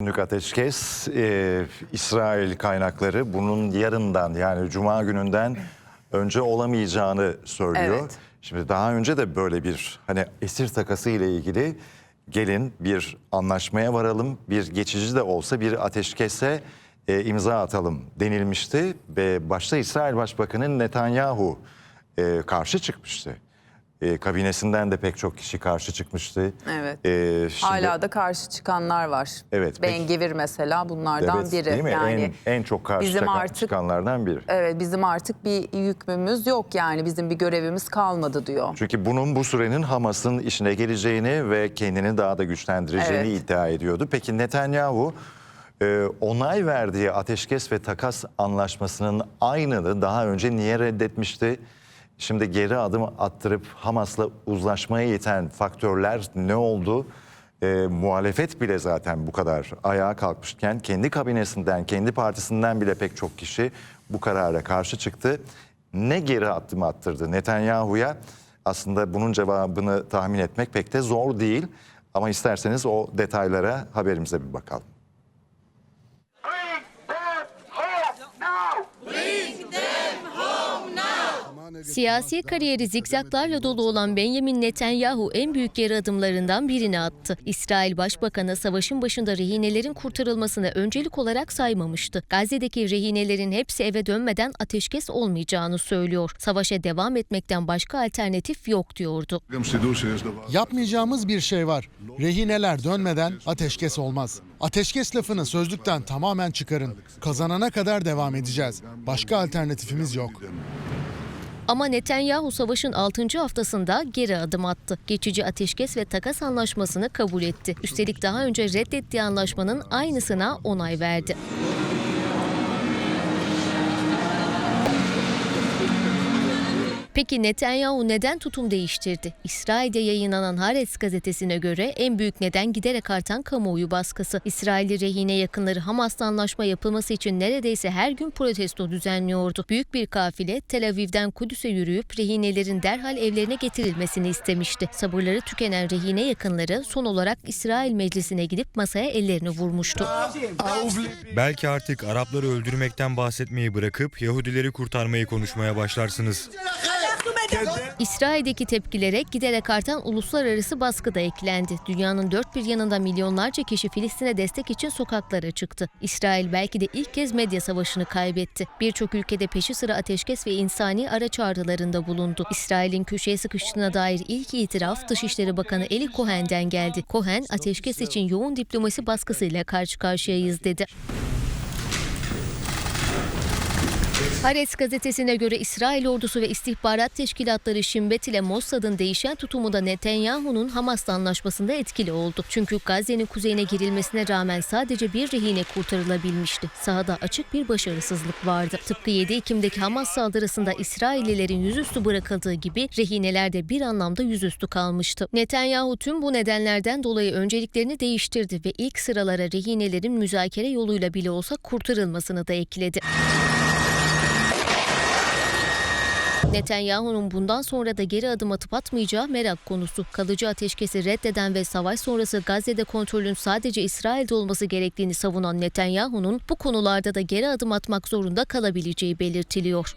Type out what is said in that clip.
Günlük ateşkes, e, İsrail kaynakları bunun yarından yani Cuma gününden önce olamayacağını söylüyor. Evet. Şimdi daha önce de böyle bir hani esir takası ile ilgili gelin bir anlaşmaya varalım, bir geçici de olsa bir ateşkese e, imza atalım denilmişti. Ve başta İsrail Başbakanı Netanyahu e, karşı çıkmıştı. E, kabinesinden de pek çok kişi karşı çıkmıştı. Evet. E, şimdi- Hala da karşı çıkanlar var. Evet, Ben peki- Gevir mesela bunlardan Evet, biri. değil mi? Yani en, en çok karşı bizim çıkan- artık- çıkanlardan biri. evet bizim artık bir yükümüz yok yani bizim bir görevimiz kalmadı diyor. Çünkü bunun bu sürenin Hamas'ın işine geleceğini ve kendini daha da güçlendireceğini Evet. iddia ediyordu. Peki Netanyahu e, onay verdiği ateşkes ve takas anlaşmasının aynını daha önce niye reddetmişti? Şimdi geri adım attırıp Hamas'la uzlaşmaya yeten faktörler ne oldu? E, muhalefet bile zaten bu kadar ayağa kalkmışken kendi kabinesinden, kendi partisinden bile pek çok kişi bu karara karşı çıktı. Ne geri adım attırdı Netanyahu'ya? Aslında bunun cevabını tahmin etmek pek de zor değil. Ama isterseniz o detaylara haberimize bir bakalım. Siyasi kariyeri zikzaklarla dolu olan Benjamin Netanyahu en büyük geri adımlarından birini attı. İsrail Başbakanı savaşın başında rehinelerin kurtarılmasını öncelik olarak saymamıştı. Gazze'deki rehinelerin hepsi eve dönmeden ateşkes olmayacağını söylüyor. Savaşa devam etmekten başka alternatif yok diyordu. Yapmayacağımız bir şey var. Rehineler dönmeden ateşkes olmaz. Ateşkes lafını sözlükten tamamen çıkarın. Kazanana kadar devam edeceğiz. Başka alternatifimiz yok. Ama Netanyahu savaşın 6. haftasında geri adım attı. Geçici ateşkes ve takas anlaşmasını kabul etti. Üstelik daha önce reddettiği anlaşmanın aynısına onay verdi. Peki Netanyahu neden tutum değiştirdi? İsrail'de yayınlanan Haaretz gazetesine göre en büyük neden giderek artan kamuoyu baskısı. İsrailli rehine yakınları Hamas'la anlaşma yapılması için neredeyse her gün protesto düzenliyordu. Büyük bir kafile Tel Aviv'den Kudüs'e yürüyüp rehinelerin derhal evlerine getirilmesini istemişti. Sabırları tükenen rehine yakınları son olarak İsrail meclisine gidip masaya ellerini vurmuştu. Belki artık Arapları öldürmekten bahsetmeyi bırakıp Yahudileri kurtarmayı konuşmaya başlarsınız. İsrail'deki tepkilere giderek artan uluslararası baskı da eklendi. Dünyanın dört bir yanında milyonlarca kişi Filistin'e destek için sokaklara çıktı. İsrail belki de ilk kez medya savaşını kaybetti. Birçok ülkede peşi sıra ateşkes ve insani ara çağrılarında bulundu. İsrail'in köşeye sıkıştığına dair ilk itiraf Dışişleri Bakanı Eli Cohen'den geldi. Cohen, ateşkes için yoğun diplomasi baskısıyla karşı karşıyayız dedi. Haaretz gazetesine göre İsrail ordusu ve istihbarat teşkilatları Şimbet ile Mossad'ın değişen tutumu da Netanyahu'nun Hamas'la anlaşmasında etkili oldu. Çünkü Gazze'nin kuzeyine girilmesine rağmen sadece bir rehine kurtarılabilmişti. Sahada açık bir başarısızlık vardı. Tıpkı 7 Ekim'deki Hamas saldırısında İsraillilerin yüzüstü bırakıldığı gibi rehineler de bir anlamda yüzüstü kalmıştı. Netanyahu tüm bu nedenlerden dolayı önceliklerini değiştirdi ve ilk sıralara rehinelerin müzakere yoluyla bile olsa kurtarılmasını da ekledi. Netanyahu'nun bundan sonra da geri adım atıp atmayacağı merak konusu. Kalıcı ateşkesi reddeden ve savaş sonrası Gazze'de kontrolün sadece İsrail'de olması gerektiğini savunan Netanyahu'nun bu konularda da geri adım atmak zorunda kalabileceği belirtiliyor.